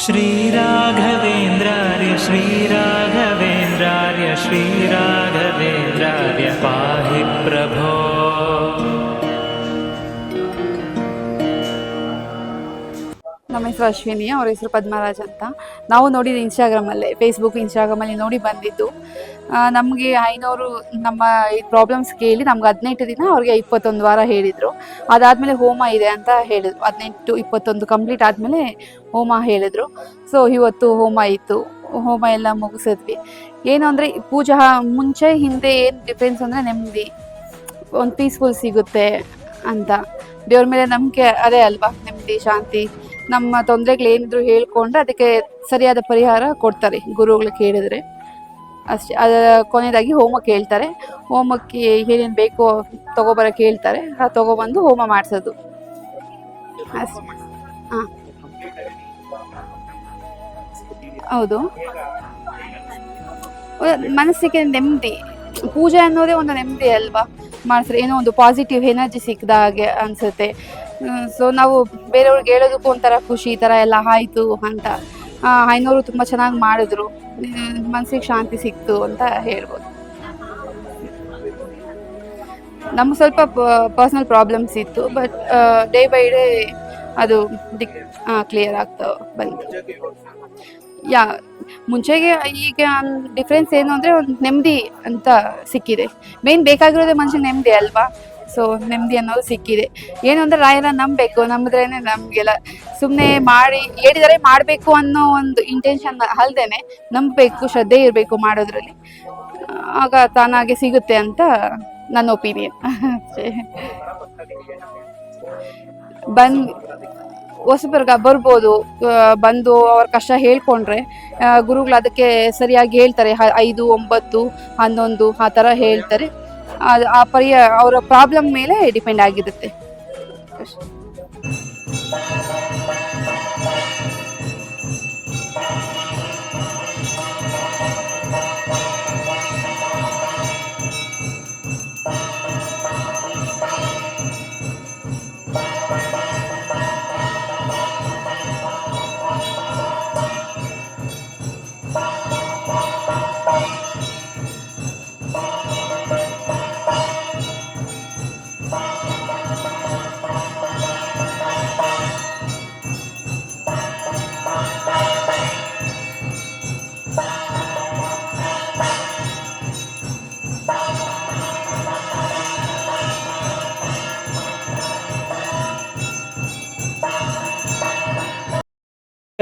श्रीराघवेन्द्रार्य श्रीराघवेन्द्रार्य श्रीराघवेन्द्रार्य पाहि प्रभो ನಮ್ಮ ಹೆಸರು ಅಶ್ವಿನಿ ಅವ್ರ ಹೆಸರು ಪದ್ಮರಾಜ್ ಅಂತ ನಾವು ನೋಡಿದ್ದು ಇನ್ಸ್ಟಾಗ್ರಾಮಲ್ಲೇ ಫೇಸ್ಬುಕ್ ಇನ್ಸ್ಟಾಗ್ರಾಮಲ್ಲಿ ನೋಡಿ ಬಂದಿದ್ದು ನಮಗೆ ಐನೂರು ನಮ್ಮ ಈ ಪ್ರಾಬ್ಲಮ್ಸ್ ಕೇಳಿ ನಮ್ಗೆ ಹದಿನೆಂಟು ದಿನ ಅವ್ರಿಗೆ ಇಪ್ಪತ್ತೊಂದು ವಾರ ಹೇಳಿದರು. ಅದಾದಮೇಲೆ ಹೋಮ ಇದೆ ಅಂತ ಹೇಳಿದ್ರು. ಹದಿನೆಂಟು, ಇಪ್ಪತ್ತೊಂದು ಕಂಪ್ಲೀಟ್ ಆದಮೇಲೆ ಹೋಮ ಹೇಳಿದರು. ಸೊ ಇವತ್ತು ಹೋಮ ಇತ್ತು. ಹೋಮ ಎಲ್ಲ ಮುಗಿಸಿದ್ವಿ. ಏನು ಅಂದರೆ, ಪೂಜಾ ಮುಂಚೆ, ಹಿಂದೆ ಏನು ಡಿಫ್ರೆನ್ಸ್ ಅಂದರೆ ನೆಮ್ಮದಿ, ಒಂದು ಪೀಸ್ಫುಲ್ ಸಿಗುತ್ತೆ ಅಂತ. ದೇವ್ರ ಮೇಲೆ ನಂಬಿಕೆ ಅದೇ ಅಲ್ವಾ? ನೆಮ್ಮದಿ, ಶಾಂತಿ. ನಮ್ಮ ತೊಂದರೆಗಳು ಏನಿದ್ರು ಹೇಳ್ಕೊಂಡು ಅದಕ್ಕೆ ಸರಿಯಾದ ಪರಿಹಾರ ಕೊಡ್ತಾರೆ ಗುರುಗಳು ಕೇಳಿದ್ರೆ. ಅಷ್ಟೇ, ಅದ ಕೊನೆಯದಾಗಿ ಹೋಮಕ್ಕೆ ಹೇಳ್ತಾರೆ ಹೋಮಕ್ಕೆ ಏನೇನು ಬೇಕೋ ತೊಗೊಬರಕ್ಕೆ ಹೇಳ್ತಾರೆ. ಆ ತೊಗೊಬಂದು ಹೋಮ ಮಾಡಿಸೋದು. ಅಷ್ಟೇ. ಹಾಂ. ಹೌದು. ಮನಸ್ಸಿಗೆ ನೆಮ್ಮದಿ. ಪೂಜೆ ಅನ್ನೋದೇ ಒಂದು ನೆಮ್ಮದಿ ಅಲ್ವಾ? ಮಾಡಿಸ್ರೆ, ಏನೋ ಒಂದು ಪಾಸಿಟಿವ್ ಎನರ್ಜಿ ಸಿಕ್ಕಿದ ಹಾಗೆ ಅನಿಸುತ್ತೆ. ಸೊ ನಾವು ಬೇರೆಯವ್ರಿಗೆ ಹೇಳೋದಕ್ಕೂ ಒಂಥರ ಖುಷಿ, ಈ ಥರ ಎಲ್ಲ ಆಯಿತು ಅಂತ. ಐನೂರು ತುಂಬ ಚೆನ್ನಾಗಿ ಮಾಡಿದ್ರು. ಮನಸ್ಸಿಗೆ ಶಾಂತಿ ಸಿಕ್ತು ಅಂತ ಹೇಳ್ಬೋದು. ನಮ್ಗೆ ಸ್ವಲ್ಪ ಪರ್ಸ್ನಲ್ ಪ್ರಾಬ್ಲಮ್ಸ್ ಇತ್ತು ಬಟ್ ಡೇ ಬೈ ಡೇ ಅದು ಡಿಕ್ ಕ್ಲಿಯರ್ ಆಗ್ತಾ ಬಂತು. ಯಾ, ಮುಂಚೆಗೆ ಈಗ ಡಿಫ್ರೆನ್ಸ್ ಏನು ಅಂದರೆ ಒಂದು ನೆಮ್ಮದಿ ಅಂತ ಸಿಕ್ಕಿದೆ. ಮೇನ್ ಬೇಕಾಗಿರೋದೇ ಮನುಷ್ಯನ ನೆಮ್ಮದಿ ಅಲ್ವಾ? ಸೊ ನೆಮ್ಮದಿ ಅನ್ನೋದು ಸಿಕ್ಕಿದೆ. ಏನು ಅಂದರೆ ರಾಯನ ನಂಬಬೇಕು, ನಂಬಿದ್ರೇನೆ ನಮಗೆಲ್ಲ ಸುಮ್ಮನೆ ಮಾಡಿ, ಹೇಳಿದರೆ ಮಾಡಬೇಕು ಅನ್ನೋ ಒಂದು ಇಂಟೆನ್ಷನ್ ಅಲ್ದೇನೆ ನಂಬಬೇಕು, ಶ್ರದ್ಧೆ ಇರಬೇಕು ಮಾಡೋದ್ರಲ್ಲಿ. ಆಗ ತಾನಾಗೆ ಸಿಗುತ್ತೆ ಅಂತ ನನ್ನ ಒಪಿನಿಯನ್ ಬಂದು, ಹೊಸಬರ್ಗ ಬರ್ಬೋದು ಬಂದು ಅವ್ರ ಕಷ್ಟ ಹೇಳ್ಕೊಂಡ್ರೆ ಗುರುಗಳು ಅದಕ್ಕೆ ಸರಿಯಾಗಿ ಹೇಳ್ತಾರೆ, ಐದು, ಒಂಬತ್ತು, ಹನ್ನೊಂದು, ಆ ಥರ ಹೇಳ್ತಾರೆ. ಆ ಪರಿಯ ಅವರ ಪ್ರಾಬ್ಲಮ್ ಮೇಲೆ ಡಿಪೆಂಡ್ ಆಗಿರುತ್ತೆ.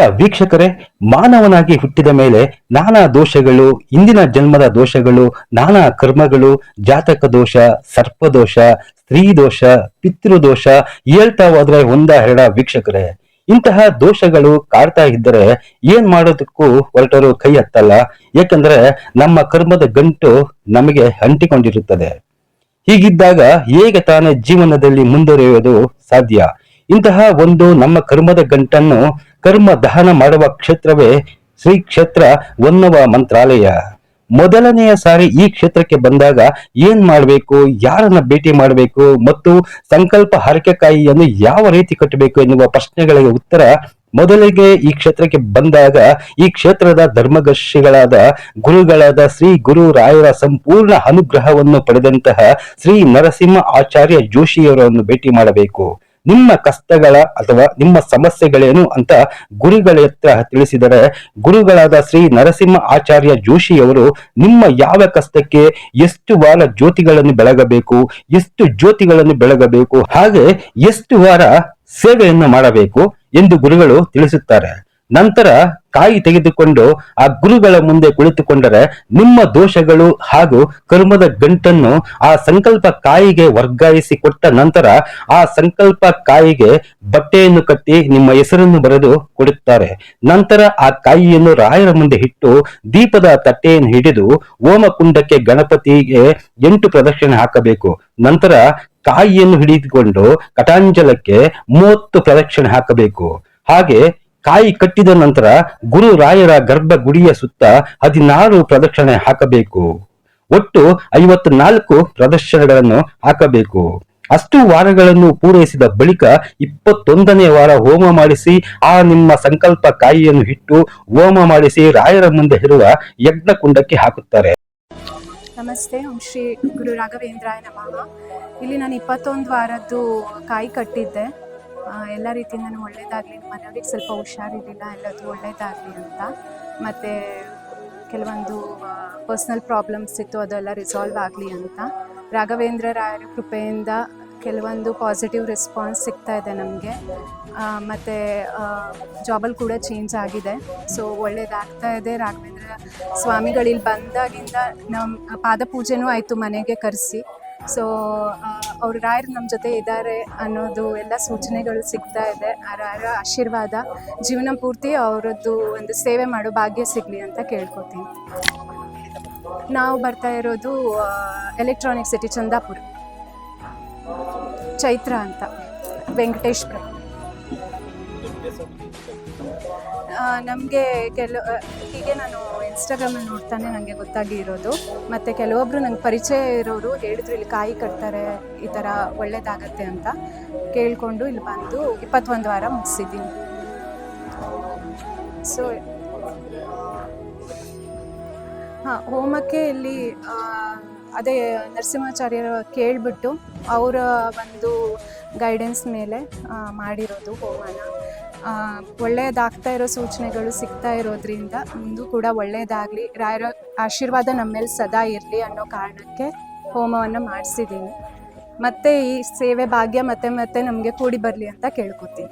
ವೀಕ್ಷಕರೇ, ಮಾನವನಾಗಿ ಹುಟ್ಟಿದ ಮೇಲೆ ನಾನಾ ದೋಷಗಳು, ಇಂದಿನ ಜನ್ಮದ ದೋಷಗಳು, ನಾನಾ ಕರ್ಮಗಳು, ಜಾತಕ ದೋಷ ಸರ್ಪದೋಷ ಸ್ತ್ರೀ ದೋಷ ಪಿತೃದೋಷ ಹೇಳ್ತಾ ಹೋದ್ರೆ ಒಂದ ಎರಡ ವೀಕ್ಷಕರೇ. ಇಂತಹ ದೋಷಗಳು ಕಾಡ್ತಾ ಇದ್ದರೆ ಏನ್ ಮಾಡೋದಕ್ಕೂ ಹೊರಟರು ಕೈ ಹತ್ತಲ್ಲ ಯಾಕಂದ್ರೆ ನಮ್ಮ ಕರ್ಮದ ಗಂಟು ನಮಗೆ ಅಂಟಿಕೊಂಡಿರುತ್ತದೆ. ಹೀಗಿದ್ದಾಗ ಹೇಗೆ ತಾನೇ ಜೀವನದಲ್ಲಿ ಮುಂದುವರಿಯುವುದು ಸಾಧ್ಯ? ಇಂತಹ ಒಂದು ನಮ್ಮ ಕರ್ಮದ ಗಂಟನ್ನು ಕರ್ಮ ದಹನ ಮಾಡುವ ಕ್ಷೇತ್ರವೇ ಶ್ರೀ ಕ್ಷೇತ್ರ ಒನ್ನವ ಮಂತ್ರಾಲಯ. ಮೊದಲನೆಯ ಸಾರಿ ಈ ಕ್ಷೇತ್ರಕ್ಕೆ ಬಂದಾಗ ಏನ್ ಮಾಡಬೇಕು, ಯಾರನ್ನ ಭೇಟಿ ಮಾಡಬೇಕು ಮತ್ತು ಸಂಕಲ್ಪ ಹರಕೆಕಾಯಿಯನ್ನು ಯಾವ ರೀತಿ ಕಟ್ಟಬೇಕು ಎನ್ನುವ ಪ್ರಶ್ನೆಗಳಿಗೆ ಉತ್ತರ ಮೊದಲಿಗೆ ಈ ಕ್ಷೇತ್ರಕ್ಕೆ ಬಂದಾಗ ಈ ಕ್ಷೇತ್ರದ ಧರ್ಮದರ್ಶಿಗಳಾದ ಗುರುಗಳಾದ ಶ್ರೀ ಗುರು ರಾಯರ ಸಂಪೂರ್ಣ ಅನುಗ್ರಹವನ್ನು ಪಡೆದಂತಹ ಶ್ರೀ ನರಸಿಂಹ ಆಚಾರ್ಯ ಜೋಶಿಯವರನ್ನು ಭೇಟಿ ಮಾಡಬೇಕು. ನಿಮ್ಮ ಕಷ್ಟಗಳ ಅಥವಾ ನಿಮ್ಮ ಸಮಸ್ಯೆಗಳೇನು ಅಂತ ಗುರುಗಳ ಹತ್ರ ತಿಳಿಸಿದರೆ, ಗುರುಗಳಾದ ಶ್ರೀ ನರಸಿಂಹ ಆಚಾರ್ಯ ಜೋಶಿಯವರು ನಿಮ್ಮ ಯಾವ ಕಷ್ಟಕ್ಕೆ ಎಷ್ಟು ವಾರ ಜ್ಯೋತಿಗಳನ್ನು ಬೆಳಗಬೇಕು, ಎಷ್ಟು ಜ್ಯೋತಿಗಳನ್ನು ಬೆಳಗಬೇಕು, ಹಾಗೆ ಎಷ್ಟು ವಾರ ಸೇವೆಯನ್ನು ಮಾಡಬೇಕು ಎಂದು ಗುರುಗಳು ತಿಳಿಸುತ್ತಾರೆ. ನಂತರ ಕಾಯಿ ತೆಗೆದುಕೊಂಡು ಆ ಗುರುಗಳ ಮುಂದೆ ಕುಳಿತುಕೊಂಡರೆ ನಿಮ್ಮ ದೋಷಗಳು ಹಾಗೂ ಕರ್ಮದ ಗಂಟನ್ನು ಆ ಸಂಕಲ್ಪ ಕಾಯಿಗೆ ವರ್ಗಾಯಿಸಿ ಕೊಟ್ಟ ನಂತರ ಆ ಸಂಕಲ್ಪ ಕಾಯಿಗೆ ಬಟ್ಟೆಯನ್ನು ಕಟ್ಟಿ ನಿಮ್ಮ ಹೆಸರನ್ನು ಬರೆದು ಕೊಡುತ್ತಾರೆ. ನಂತರ ಆ ಕಾಯಿಯನ್ನು ರಾಯರ ಮುಂದೆ ಇಟ್ಟು ದೀಪದ ತಟ್ಟೆಯನ್ನು ಹಿಡಿದು ಓಮಕುಂಡಕ್ಕೆ ಗಣಪತಿಗೆ ಎಂಟು ಪ್ರದಕ್ಷಿಣೆ ಹಾಕಬೇಕು. ನಂತರ ಕಾಯಿಯನ್ನು ಹಿಡಿದುಕೊಂಡು ಕಟಾಂಜಲಕ್ಕೆ ಮೂವತ್ತು ಪ್ರದಕ್ಷಿಣೆ ಹಾಕಬೇಕು. ಹಾಗೆ ಕಾಯಿ ಕಟ್ಟಿದ ನಂತರ ಗುರು ರಾಯರ ಗರ್ಭ ಗುಡಿಯ ಸುತ್ತ ಹದಿನಾರು ಪ್ರದಕ್ಷಿಣೆ ಹಾಕಬೇಕು. ಒಟ್ಟು ಐವತ್ನಾಲ್ಕು ಪ್ರದರ್ಶನಗಳನ್ನು ಹಾಕಬೇಕು. ಅಷ್ಟು ವಾರಗಳನ್ನು ಪೂರೈಸಿದ ಬಳಿಕ ಇಪ್ಪತ್ತೊಂದನೇ ವಾರ ಹೋಮ ಮಾಡಿಸಿ ಆ ನಿಮ್ಮ ಸಂಕಲ್ಪ ಕಾಯಿಯನ್ನು ಇಟ್ಟು ಹೋಮ ಮಾಡಿಸಿ ರಾಯರ ಮುಂದೆ ಇರುವ ಯಜ್ಞ ಕುಂಡಕ್ಕೆ ಹಾಕುತ್ತಾರೆ. ನಮಸ್ತೆ, ಓಂ ಶ್ರೀ ಗುರು ರಾಘವೇಂದ್ರಾಯ ನಮಃ. ಇಲ್ಲಿ ನಾನು ಇಪ್ಪತ್ತೊಂದು ವಾರದ್ದು ಕಾಯಿ ಕಟ್ಟಿದ್ದೆ. ಎಲ್ಲ ರೀತಿಯಿಂದನೂ ಒಳ್ಳೇದಾಗಲಿ ಮನೆಯವ್ರಿಗೆ ಸ್ವಲ್ಪ ಹುಷಾರಿರಲಿಲ್ಲ, ಎಲ್ಲದು ಒಳ್ಳೆಯದಾಗಲಿ ಅಂತ. ಮತ್ತು ಕೆಲವೊಂದು ಪರ್ಸ್ನಲ್ ಪ್ರಾಬ್ಲಮ್ಸ್ ಇತ್ತು, ಅದೆಲ್ಲ ರಿಸಾಲ್ವ್ ಆಗಲಿ ಅಂತ. ರಾಘವೇಂದ್ರ ರಾಯರ ಕೃಪೆಯಿಂದ ಕೆಲವೊಂದು ಪಾಸಿಟಿವ್ ರೆಸ್ಪಾನ್ಸ್ ಸಿಗ್ತಾ ಇದೆ ನಮಗೆ. ಮತ್ತು ಜಾಬಲ್ಲಿ ಕೂಡ ಚೇಂಜ್ ಆಗಿದೆ. ಸೊ ಒಳ್ಳೇದಾಗ್ತಾ ಇದೆ. ರಾಘವೇಂದ್ರ ಸ್ವಾಮಿಗಳಿಲ್ಲಿ ಬಂದಾಗಿಂದ ನಮ್ಮ ಪಾದಪೂಜೆನೂ ಆಯಿತು ಮನೆಗೆ ಕರೆಸಿ. ಸೊ ಅವ್ರ ರಾಯರು ನಮ್ಮ ಜೊತೆ ಇದ್ದಾರೆ ಅನ್ನೋದು ಎಲ್ಲ ಸೂಚನೆಗಳು ಸಿಗ್ತಾ ಇದೆ. ಆ ರಾಯರ ಆಶೀರ್ವಾದ ಜೀವನ ಪೂರ್ತಿ ಅವರದ್ದು ಒಂದು ಸೇವೆ ಮಾಡೋ ಭಾಗ್ಯ ಸಿಗಲಿ ಅಂತ ಕೇಳ್ಕೊತೀನಿ. ನಾವು ಬರ್ತಾ ಇರೋದು ಎಲೆಕ್ಟ್ರಾನಿಕ್ ಸಿಟಿ ಚಂದಾಪುರ. ಚೈತ್ರ ಅಂತ, ವೆಂಕಟೇಶ್ವರ. ನಮಗೆ ಕೆಲ ಹೀಗೆ ನಾನು ಇನ್ಸ್ಟಾಗ್ರಾಮಲ್ಲಿ ನೋಡ್ತಾನೆ ನನಗೆ ಗೊತ್ತಾಗಿರೋದು. ಮತ್ತು ಕೆಲವೊಬ್ಬರು ನಂಗೆ ಪರಿಚಯ ಇರೋರು ಹೇಳಿದ್ರು, ಇಲ್ಲಿ ಕಾಯಿ ಕಟ್ತಾರೆ, ಈ ಥರ ಒಳ್ಳೇದಾಗತ್ತೆ ಅಂತ ಕೇಳಿಕೊಂಡು ಇಲ್ಲಿ ಬಂದು ಇಪ್ಪತ್ತೊಂದು ವಾರ ಮುಗಿಸಿದ್ದೀನಿ. ಸೊ ಹಾಂ, ಹೋಮಕ್ಕೆ ಇಲ್ಲಿ ಅದೇ ನರಸಿಂಹಾಚಾರ್ಯರ ಕೇಳಿಬಿಟ್ಟು ಅವರ ಒಂದು ಗೈಡೆನ್ಸ್ ಮೇಲೆ ಮಾಡಿರೋದು ಹೋಮನ. ಒಳ್ಳೆಯದಾಗ್ತಾ ಇರೋ ಸೂಚನೆಗಳು ಸಿಗ್ತಾ ಇರೋದ್ರಿಂದ ಮುಂದೂ ಕೂಡ ಒಳ್ಳೆಯದಾಗಲಿ ರಾಯರ ಆಶೀರ್ವಾದ ನಮ್ಮ ಮೇಲೆ ಸದಾ ಇರಲಿ ಅನ್ನೋ ಕಾರಣಕ್ಕೆ ಹೋಮವನ್ನು ಮಾಡಿಸಿದ್ದೀನಿ. ಮತ್ತು ಈ ಸೇವೆ ಭಾಗ್ಯ ಮತ್ತೆ ಮತ್ತೆ ನಮಗೆ ಕೂಡಿ ಬರಲಿ ಅಂತ ಕೇಳ್ಕೊತೀನಿ.